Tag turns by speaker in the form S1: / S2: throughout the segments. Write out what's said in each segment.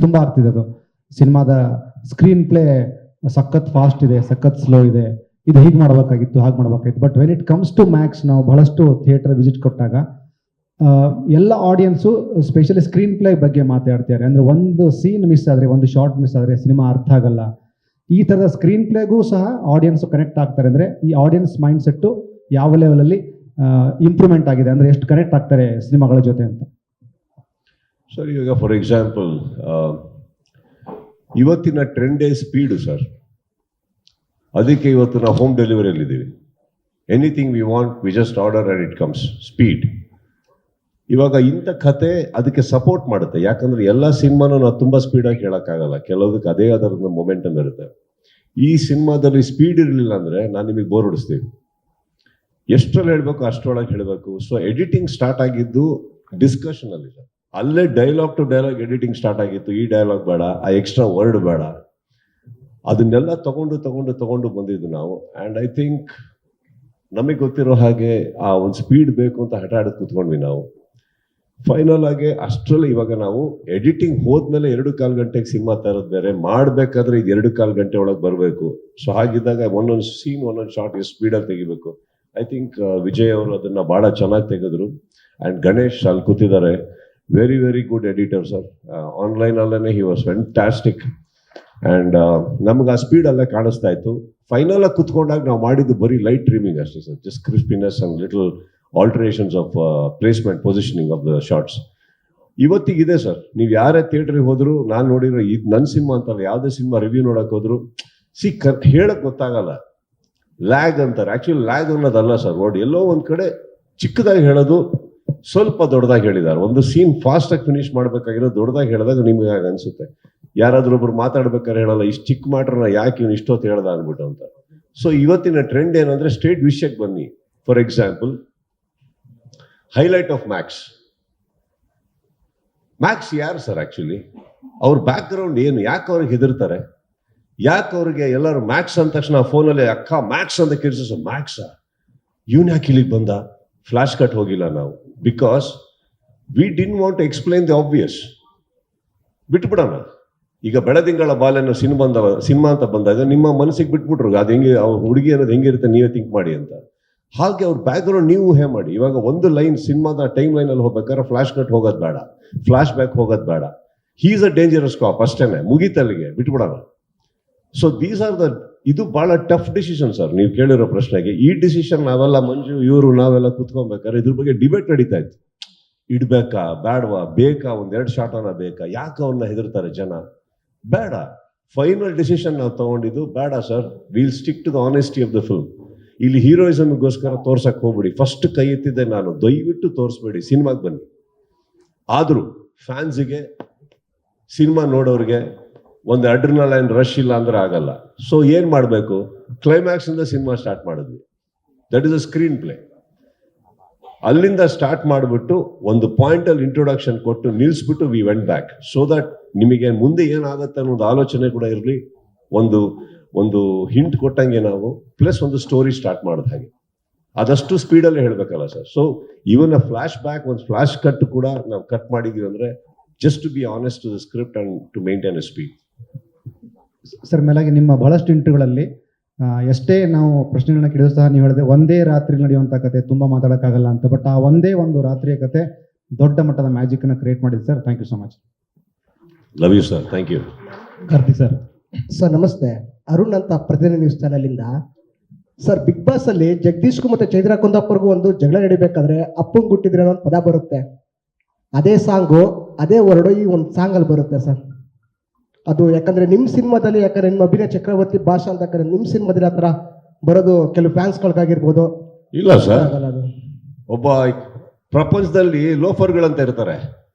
S1: ತುಂಬ ಆಗ್ತಿದೆ ಅದು. ಸಿನಿಮಾದ ಸ್ಕ್ರೀನ್ ಪ್ಲೇ ಸಖತ್ ಫಾಸ್ಟ್ ಇದೆ, ಸಖತ್ ಸ್ಲೋ ಇದೆ. ಇದು ಹೀಗೆ ಮಾಡಬೇಕಾಗಿತ್ತು, ಹಾಗೆ ಮಾಡಬೇಕಾಗಿತ್ತು. But when it comes to max ನಾವು ಬಹಳಷ್ಟು ಥಿಯೇಟರ್ ವಿಸಿಟ್ ಕೊಟ್ಟಾಗ ಎಲ್ಲ ಆಡಿಯನ್ಸು ಸ್ಪೆಷಲಿ ಸ್ಕ್ರೀನ್ ಪ್ಲೇ ಬಗ್ಗೆ ಮಾತಾಡ್ತಿದ್ದಾರೆ. ಅಂದರೆ ಒಂದು ಸೀನ್ ಮಿಸ್ ಆದರೆ, ಒಂದು ಶಾರ್ಟ್ ಮಿಸ್ ಆದರೆ ಸಿನಿಮಾ ಅರ್ಥ ಆಗಲ್ಲ. ಈ ಥರದ ಸ್ಕ್ರೀನ್ ಪ್ಲೇಗೂ ಸಹ ಆಡಿಯನ್ಸ್ ಕನೆಕ್ಟ್ ಆಗ್ತಾರೆ. ಅಂದರೆ ಈ ಆಡಿಯನ್ಸ್ ಮೈಂಡ್ ಸೆಟ್ಟು ಯಾವ ಲೆವೆಲಲ್ಲಿ ಇಂಪ್ರೂವ್ಮೆಂಟ್ ಆಗಿದೆ. ಅಂದರೆ ಎಷ್ಟು ಕನೆಕ್ಟ್ ಆಗ್ತಾರೆ ಸಿನಿಮಾಗಳ ಜೊತೆ ಅಂತ.
S2: ಸರ್ ಇವಾಗ ಫಾರ್ ಎಕ್ಸಾಂಪಲ್ ಇವತ್ತಿನ ಟ್ರೆಂಡೇ ಸ್ಪೀಡು ಸರ್ ಅದಕ್ಕೆ ಇವತ್ತು ನಾವು ಹೋಮ್ ಡೆಲಿವರಿಯಲ್ಲಿ ಇದ್ದೀವಿ. Anything we want we just order and it comes speed ಇವಾಗ ಇಂಥ ಕತೆ ಅದಕ್ಕೆ ಸಪೋರ್ಟ್ ಮಾಡುತ್ತೆ. ಯಾಕಂದ್ರೆ ಎಲ್ಲ ಸಿನಿಮಾನು ನಾವು ತುಂಬ ಸ್ಪೀಡಾಗಿ ಹೇಳೋಕ್ಕಾಗಲ್ಲ. ಕೆಲವೊದಕ್ಕೆ ಅದೇ ಅದರದ್ದು ಮೊಮೆಂಟಮ್ ಇರುತ್ತೆ. ಈ ಸಿನಿಮಾದಲ್ಲಿ ಸ್ಪೀಡ್ ಇರಲಿಲ್ಲ ಅಂದರೆ ನಾನು ನಿಮಗೆ ಬೋರ್ ಹೊಡಿಸ್ತೀವಿ ಎಷ್ಟರಲ್ಲಿ ಹೇಳಬೇಕು ಅಷ್ಟರೊಳಗೆ ಹೇಳಬೇಕು. ಸೊ ಎಡಿಟಿಂಗ್ ಸ್ಟಾರ್ಟ್ ಆಗಿದ್ದು ಡಿಸ್ಕಷನಲ್ಲಿ ಸರ್ ಅಲ್ಲೇ dialogue to dialogue editing start ಆಗಿತ್ತು. ಈ ಡೈಲಾಗ್ ಬೇಡ, ಆ ಎಕ್ಸ್ಟ್ರಾ ವರ್ಡ್ ಬೇಡ. ಅದನ್ನೆಲ್ಲ ತಗೊಂಡು ತಗೊಂಡು ತಗೊಂಡು ಬಂದಿದ್ದು ನಾವು. ಆ್ಯಂಡ್ ಐ ಥಿಂಕ್ ನಮಗೆ ಗೊತ್ತಿರೋ ಹಾಗೆ ಆ ಒಂದು ಸ್ಪೀಡ್ ಬೇಕು ಅಂತ ಹಠ ಆಡೋದು ಕೂತ್ಕೊಂಡ್ವಿ ನಾವು. ಫೈನಲ್ ಆಗಿ ಅಷ್ಟರಲ್ಲಿ ಇವಾಗ ನಾವು ಎಡಿಟಿಂಗ್ ಹೋದ್ಮೇಲೆ ಎರಡು ಕಾಲು ಗಂಟೆಗೆ ಸಿನಿಮಾ ತರೋದು ಬೇರೆ. ಮಾಡಬೇಕಾದ್ರೆ ಇದು ಎರಡು ಕಾಲು ಗಂಟೆ ಒಳಗೆ ಬರಬೇಕು. ಸೊ ಹಾಗಿದ್ದಾಗ ಒಂದೊಂದು ಸೀನ್ ಒಂದೊಂದು ಶಾರ್ಟ್ ಎಷ್ಟು ಸ್ಪೀಡಲ್ಲಿ ತೆಗಿಬೇಕು. ಐ ಥಿಂಕ್ ವಿಜಯ್ ಅವರು ಅದನ್ನು ಭಾಳ ಚೆನ್ನಾಗಿ ತೆಗೆದ್ರು. ಆ್ಯಂಡ್ ಗಣೇಶ್ ಅಲ್ಲಿ ಕೂತಿದ್ದಾರೆ. Very very good editor sir ಆನ್ಲೈನಲ್ಲೇ ಹಿ ವಾಸ್ ಫ್ಯಾಂಟಾಸ್ಟಿಕ್ ಆ್ಯಂಡ್ ನಮ್ಗೆ ಆ ಸ್ಪೀಡಲ್ಲೇ ಕಾಣಿಸ್ತಾ ಇತ್ತು. ಫೈನಲಾಗಿ ಕುತ್ಕೊಂಡಾಗ ನಾವು ಮಾಡಿದ್ದು ಬರೀ ಲೈಟ್ ಟ್ರಿಮಿಂಗ್ ಅಷ್ಟೇ sir just crispiness and little alterations of placement positioning of the shorts ಇವತ್ತಿಗಿದೆ sir ನೀವು ಯಾರೇ ಥಿಯೇಟ್ರಿಗೆ ಹೋದ್ರು, ನಾನು ನೋಡಿರೋ ಇದು ನನ್ನ ಸಿನಿಮಾ ಅಂತಲ್ಲ, ಯಾವುದೇ ಸಿನಿಮಾ ರಿವ್ಯೂ ನೋಡೋಕೆ ಹೋದ್ರು, ಸಿ ಕ ಹೇಳಕ್ಕೆ ಗೊತ್ತಾಗಲ್ಲ. ಲ್ಯಾಗ್ ಅಂತಾರೆ. ಆ್ಯಕ್ಚುಲಿ ಲ್ಯಾಗ್ ಅನ್ನೋದಲ್ಲ ಸರ್ ನೋಡಿ ಎಲ್ಲೋ ಒಂದು ಕಡೆ ಚಿಕ್ಕದಾಗಿ ಹೇಳೋದು ಸ್ವಲ್ಪ ದೊಡ್ಡದಾಗಿ ಹೇಳಿದ್ದಾರೆ. ಒಂದು ಸೀನ್ ಫಾಸ್ಟ್ ಆಗಿ ಫಿನಿಶ್ ಮಾಡಬೇಕಾಗಿರೋ ದೊಡ್ಡದಾಗಿ ಹೇಳಿದಾಗ ನಿಮಗೆ ಹಾಗೆ ಅನ್ಸುತ್ತೆ. ಯಾರಾದ್ರೂ ಒಬ್ರು ಮಾತಾಡ್ಬೇಕಾದ್ರೆ ಹೇಳಲ್ಲ, ಇಷ್ಟು ಚಿಕ್ಕ ಮಾಡ್ರನ್ನ ಯಾಕೆ ಇವ್ನು ಇಷ್ಟೊತ್ತು ಹೇಳ್ದ ಅಂದ್ಬಿಟ್ಟು ಅಂತ. ಸೊ ಇವತ್ತಿನ ಟ್ರೆಂಡ್ ಏನಂದ್ರೆ ಸ್ಟೇಟ್ ವಿಷಯಕ್ಕೆ ಬನ್ನಿ. For example highlight of max max ಯಾರು ಸರ್ ಆ್ಯಕ್ಚುಲಿ ಅವ್ರ ಬ್ಯಾಕ್ಗ್ರೌಂಡ್ ಏನು? ಯಾಕೆ ಅವ್ರಿಗೆ ಹೆದರ್ತಾರೆ? ಯಾಕೆ ಅವ್ರಿಗೆ ಎಲ್ಲರೂ ಮ್ಯಾಕ್ಸ್ ಅಂದ ತಕ್ಷಣ ಫೋನಲ್ಲಿ ಅಕ್ಕ ಮ್ಯಾಕ್ಸ್ ಅಂತ ಕಿರ್ಸ ಮ್ಯಾಕ್ಸ್ ಇವನ್ ಯಾಕೆ ಇಲ್ಲಿಗೆ ಬಂದ? ಫ್ಲಾಶ್ ಕಟ್ ಹೋಗಿಲ್ಲ ನಾವು. Because we didn't want explain the obvious ಬಿಟ್ಬಿಡೋಣ. ಈಗ ಬೆಳದಿಂಗಳ ಬಾಲ್ಯನ ಸಿನಿಮಾ ಸಿನಿಮಾ ಅಂತ ಬಂದಾಗ ನಿಮ್ಮ ಮನಸ್ಸಿಗೆ ಬಿಟ್ಬಿಟ್ರು, ಅದು ಹೆಂಗೆ ಅವ್ರ ಹುಡುಗಿ ಅನ್ನೋದು ಹೆಂಗಿರುತ್ತೆ, ನೀವೇ ಥಿಂಕ್ ಮಾಡಿ ಅಂತ. ಹಾಗೆ ಅವ್ರ ಬ್ಯಾಕ್ಗ್ರೌಂಡ್ ನೀವು ಹೇ ಮಾಡಿ. ಇವಾಗ ಒಂದು ಲೈನ್ ಸಿನಿಮಾದ ಟೈಮ್ ಲೈನಲ್ಲಿ ಹೋಗ್ಬೇಕಾದ್ರೆ ಫ್ಲಾಶ್ ಕಟ್ ಹೋಗೋದು ಬೇಡ. ಫ್ಲಾಶ್ ಬ್ಯಾಕ್ ಹೋಗೋದು ಬೇಡ. ಹೀಸ್ ಅ ಡೇಂಜರಸ್ ಕಾಪ್ ಅಷ್ಟೇನೆ. ಮುಗೀತಲ್ಲಿಗೆ, ಬಿಟ್ಬಿಡೋಣ. ಸೊ ದೀಸ್ ಆರ್ ದ ಇದು ಬಹಳ ಟಫ್ ಡಿಸಿಷನ್ ಸರ್ ನೀವು ಕೇಳಿರೋ ಪ್ರಶ್ನೆಗೆ, ಈ ಡಿಸಿಷನ್ ನಾವೆಲ್ಲ ಮಂಜು, ಇವರು ನಾವೆಲ್ಲ ಕುತ್ಕೊಬೇಕಾದ್ರೆ ಇದ್ರ ಬಗ್ಗೆ ಡಿಬೇಟ್ ನಡೀತಾ ಇತ್ತು. ಇಡ್ಬೇಕಾ ಬೇಡವಾ ಬೇಕಾ ಒಂದೆರಡು ಶಾಟ್ ಅನ್ನ ಬೇಕಾ, ಯಾಕೆ ಅವನ್ನ ಹೆದರ್ತಾರೆ ಜನ? ಬೇಡ. ಫೈನಲ್ ಡಿಸಿಷನ್ ನಾವು ತಗೊಂಡಿದ್ದು, ಬೇಡ sir will stick to the honesty of the film ಇಲ್ಲಿ ಹೀರೋಯಿಸಮ್ಗೋಸ್ಕರ ತೋರ್ಸಕ್ ಹೋಗ್ಬಿಡಿ. ಫಸ್ಟ್ ಕೈ ಎತ್ತಿದ್ದೆ ನಾನು. ದಯವಿಟ್ಟು ತೋರಿಸ್ಬೇಡಿ. ಸಿನಿಮಾಗೆ ಬನ್ನಿ. ಆದರೂ ಫ್ಯಾನ್ಸಿಗೆ ಸಿನಿಮಾ ನೋಡೋರಿಗೆ ಒಂದು ಅಡ್ರಿನಲೈನ್ ರಶ್ ಇಲ್ಲ ಅಂದ್ರೆ ಆಗಲ್ಲ. ಸೊ ಏನ್ ಮಾಡಬೇಕು? ಕ್ಲೈಮ್ಯಾಕ್ಸ್ ಇಂದ ಸಿನಿಮಾ ಸ್ಟಾರ್ಟ್ ಮಾಡಿದ್ವಿ. That is a screen play ಅಲ್ಲಿಂದ ಸ್ಟಾರ್ಟ್ ಮಾಡಿಬಿಟ್ಟು ಒಂದು ಪಾಯಿಂಟ್ ಅಲ್ಲಿ ಇಂಟ್ರೊಡಕ್ಷನ್ ಕೊಟ್ಟು ನಿಲ್ಸ್ಬಿಟ್ಟು we went back so that ನಿಮಗೆ ಮುಂದೆ ಏನಾಗುತ್ತೆ ಅನ್ನೋದು ಆಲೋಚನೆ ಕೂಡ ಇರಲಿ. ಒಂದು ಒಂದು ಹಿಂಟ್ ಕೊಟ್ಟಂಗೆ ನಾವು ಪ್ಲಸ್ ಒಂದು ಸ್ಟೋರಿ ಸ್ಟಾರ್ಟ್ ಮಾಡಿದ ಹಾಗೆ. ಅದಷ್ಟು ಸ್ಪೀಡಲ್ಲೇ ಹೇಳಬೇಕಲ್ಲ sir so even a flash back ಒಂದು ಫ್ಲಾಶ್ ಕಟ್ ಕೂಡ ನಾವು ಕಟ್ ಮಾಡಿದೀವಿ ಅಂದರೆ just to be honest to the script and to maintain a speed
S1: sir ಮೇಲಾಗಿ ನಿಮ್ಮ ಬಹಳಷ್ಟು ಇಂಟರ್ವ್ಯೂಗಳಲ್ಲಿ ಎಷ್ಟೇ ನಾವು ಪ್ರಶ್ನೆಗಳನ್ನ ಕೇಳಿದ್ರು ಸಹ ನೀವು ಹೇಳಿದೆ ಒಂದೇ ರಾತ್ರಿ ನಡೆಯುವಂಥ ಕತೆ ತುಂಬ ಮಾತಾಡೋಕ್ಕಾಗಲ್ಲ ಅಂತ. ಬಟ್ ಆ ಒಂದೇ ಒಂದು ರಾತ್ರಿಯ ಕತೆ ದೊಡ್ಡ ಮಟ್ಟದ ಮ್ಯಾಜಿಕನ್ನು ಕ್ರಿಯೇಟ್ ಮಾಡಿದೆ sir. Thank you so much
S2: love you sir thank you
S1: Karthik sir.
S3: Sir ನಮಸ್ತೆ. ಅರುಣ್ ಅಂತ ಪ್ರತಿನಿಧಿ ನ್ಯೂಸ್ ಚಾನಲಿಂದ ಸರ್ ಬಿಗ್ ಬಾಸ್ ಅಲ್ಲಿ ಜಗದೀಶ್ಗೂ ಮತ್ತೆ ಚೈತ್ರ ಕುಂದಪ್ಪರ್ಗೂ ಒಂದು ಜಗಳ ನಡಿಬೇಕಾದ್ರೆ ಅಪ್ಪಂಗ್ ಗುಟ್ಟಿದ್ರೆ ಅನ್ನೋ ಒಂದು ಪದ ಬರುತ್ತೆ. ಅದೇ ಸಾಂಗು ಅದೇ ವರ್ಡು ಈ ಒಂದು ಸಾಂಗ್ ಅಲ್ಲಿ ಬರುತ್ತೆ ಸರ್. ಅದು ಯಾಕಂದ್ರೆ ನಿಮ್ಮ ಸಿನಿಮಾದಲ್ಲಿ ಯಾಕಂದ್ರೆ ನಿಮ್ಮ ಅಭಿನಯ ಚಕ್ರವರ್ತಿ ಭಾಷಾ ಅಂತ ಯಾಕಂದ್ರೆ ನಿಮ್ಮ ಸಿನಿಮಾದಲ್ಲಿ ಆ ಥರ ಬರೋದು ಕೆಲವು ಫ್ಯಾನ್ಸ್ಗಳಿಗಾಗಿರ್ಬೋದು.
S2: ಇಲ್ಲ ಸರ್ ಒಬ್ಬ ಪ್ರಪಂಚದಲ್ಲಿ ಲೋಫರ್ಗಳಂತ ಇರ್ತಾರೆ.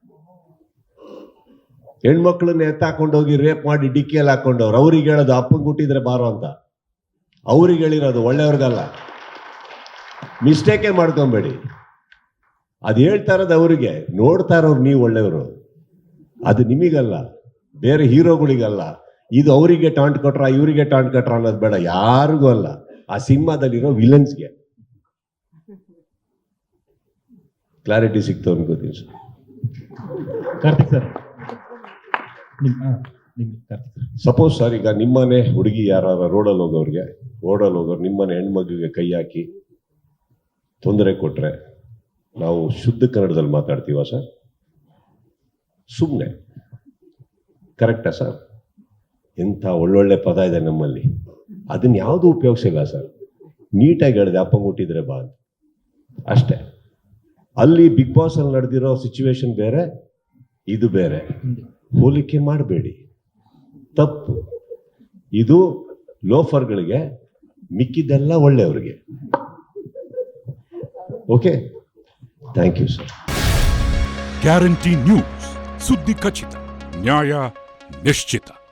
S2: ಹೆಣ್ಮಕ್ಳನ್ನ ಎತ್ತಾಕೊಂಡೋಗಿ ರೇಪ್ ಮಾಡಿ ಡಿಕ್ಕಿಯಲ್ಲಿ ಹಾಕೊಂಡವ್ರು. ಅವ್ರಿಗೆ ಹೇಳೋದು ಅಪ್ಪಂಗೆ ಹುಟ್ಟಿದ್ರೆ ಬಾರೋ ಅಂತ. ಅವ್ರಿಗೆ ಹೇಳಿರೋದು ಒಳ್ಳೆಯವ್ರಿಗಲ್ಲ. ಮಿಸ್ಟೇಕೇ ಮಾಡ್ಕೊಬೇಡಿ. ಅದು ಹೇಳ್ತಾ ಇರೋದು ಅವರಿಗೆ. ನೋಡ್ತಾ ಇರೋರು ನೀವು ಒಳ್ಳೆಯವರು. ಅದು ನಿಮಗಲ್ಲ. ಬೇರೆ ಹೀರೋಗಳಿಗಲ್ಲ. ಇದು ಅವರಿಗೆ ಟಾಂಟ್ ಕೊಟ್ರ ಇವರಿಗೆ ಟಾಂಟ್ ಕೊಟ್ರ ಅನ್ನೋದು ಬೇಡ ಯಾರಿಗೂ ಅಲ್ಲ. ಆ ಸಿನಿಮಾದಲ್ಲಿರೋ ವಿಲನ್ಸ್ಗೆ. ಕ್ಲಾರಿಟಿ ಸಿಕ್ತು ಅನ್ಕೋತೀನಿ sir.
S1: Karthik sir.
S2: Suppose sir. ಈಗ ನಿಮ್ಮನೆ ಹುಡುಗಿ ಯಾರ ರೋಡಲ್ಲಿ ಹೋಗೋರಿಗೆ ರೋಡಲ್ಲಿ ಹೋಗೋರು ನಿಮ್ಮನೆ ಹೆಣ್ಮಗುಗೆ ಕೈ ಹಾಕಿ ತೊಂದರೆ ಕೊಟ್ರೆ ನಾವು ಶುದ್ಧ ಕನ್ನಡದಲ್ಲಿ ಮಾತಾಡ್ತೀವ ಸರ್? ಸುಮ್ಮನೆ ಕರೆಕ್ಟಾ ಸರ್? ಎಂಥ ಒಳ್ಳೊಳ್ಳೆ ಪದ ಇದೆ ನಮ್ಮಲ್ಲಿ. ಅದನ್ನ ಯಾವುದು ಉಪಯೋಗಿಸಿಲ್ಲ ಸರ್. ನೀಟಾಗಿ ಹೇಳಿದೆ, ಅಪ್ಪ ಮುಟ್ಟಿದ್ರೆ ಬಾ ಅಷ್ಟೇ. ಅಲ್ಲಿ ಬಿಗ್ ಬಾಸ್ ಅಲ್ಲಿ ನಡೆದಿರೋ ಸಿಚುವೇಶನ್ ಬೇರೆ, ಇದು ಬೇರೆ. ಹೋಲಿಕೆ ಮಾಡಬೇಡಿ. ತಪ್ಪು. ಇದು ಲೋಫರ್ಗಳಿಗೆ ಮಿಕ್ಕಿದ್ದೆಲ್ಲ ಒಳ್ಳೆಯವ್ರಿಗೆ. Okay? Thank you sir
S4: guarantee news ಸುದ್ದಿ ಖಚಿತ ನ್ಯಾಯ Meshtita.